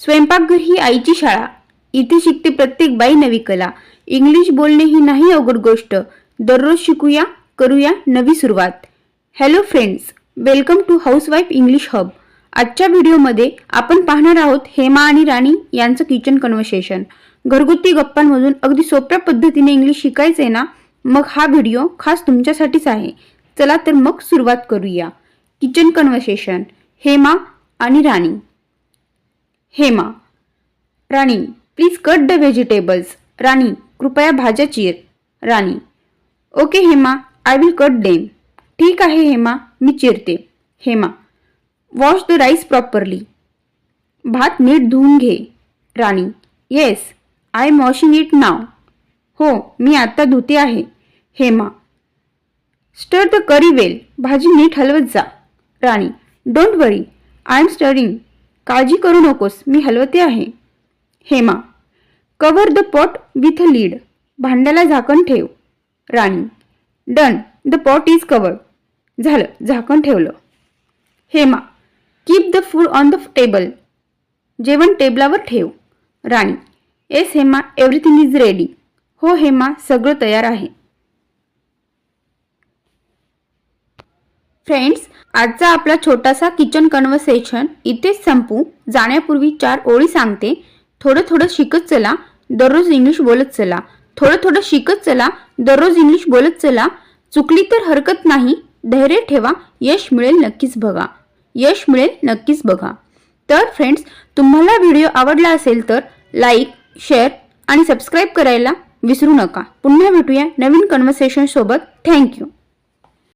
स्वयंपाकघर ही आईची शाळा. इथे शिकते प्रत्येक बाई नवी कला. इंग्लिश बोलणे ही नाही अवघड गोष्ट. दररोज शिकूया करूया नवी सुरुवात. Hello friends welcome to housewife English hub आजच्या व्हिडिओमध्ये आपण पाहणार आहोत हेमा आणि राणी यांचं किचन कन्व्हर्सेशन घरगुती गप्पांमधून अगदी सोप्या पद्धतीने इंग्लिश शिकायचं आहे ना? मग हा व्हिडिओ खास तुमच्यासाठीच आहे. चला तर मग सुरुवात करूया. किचन कन्व्हर्सेशन हेमा आणि Rani. Hema. Rani please cut the vegetables Rani कृपया भाज्या चिर. Rani okay Hema I will cut them ठीक आहे हेमा मी चिरते. Hema wash the rice properly भात नीट धुवून घे. Rani yes I am washing it now हो मी आत्ता धुते आहे. Hema stir the curry well भाजी नीट हलवत जा. Rani don't worry I am stirring काळजी करू नकोस मी हलवते आहे. Hema cover the pot with a lid भांड्याला झाकण ठेव. Rani done the pot is covered झालं झाकण ठेवलं. Hema keep the food on the table जेवण टेबलावर ठेव. Rani yes Hema everything is ready हो हेमा सगळं तयार आहे. फ्रेंड्स आजचा आपला छोटासा किचन कन्व्हर्सेशन इथेच संपू. जाण्यापूर्वी चार ओळी सांगते. थोडं थोडं शिकत चला दररोज इंग्लिश बोलत चला. थोडं थोडं शिकत चला दररोज इंग्लिश बोलत चला. चुकली तर हरकत नाही धैर्य ठेवा यश मिळेल नक्कीच बघा. यश मिळेल नक्कीच बघा. तर फ्रेंड्स तुम्हाला व्हिडिओ आवडला असेल तर लाईक शेअर आणि सबस्क्राईब करायला विसरू नका. पुन्हा भेटूया नवीन कन्व्हर्सेशनसोबत थँक्यू